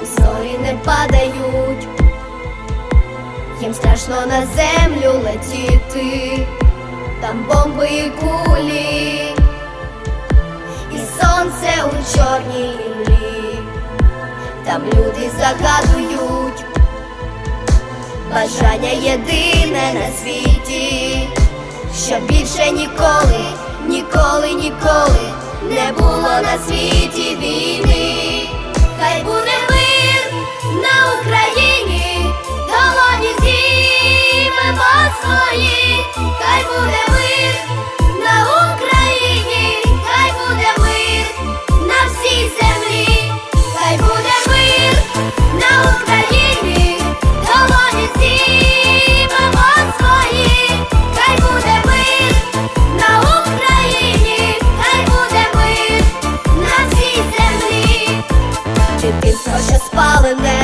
там зорі не падають, їм страшно на землю летіти, там бомби і кулі, і сонце у чорній лілі, там люди загадують, бажання єдине на світі, що більше ніколи, ніколи, ніколи. Не було на світі війни, хай буде. than that.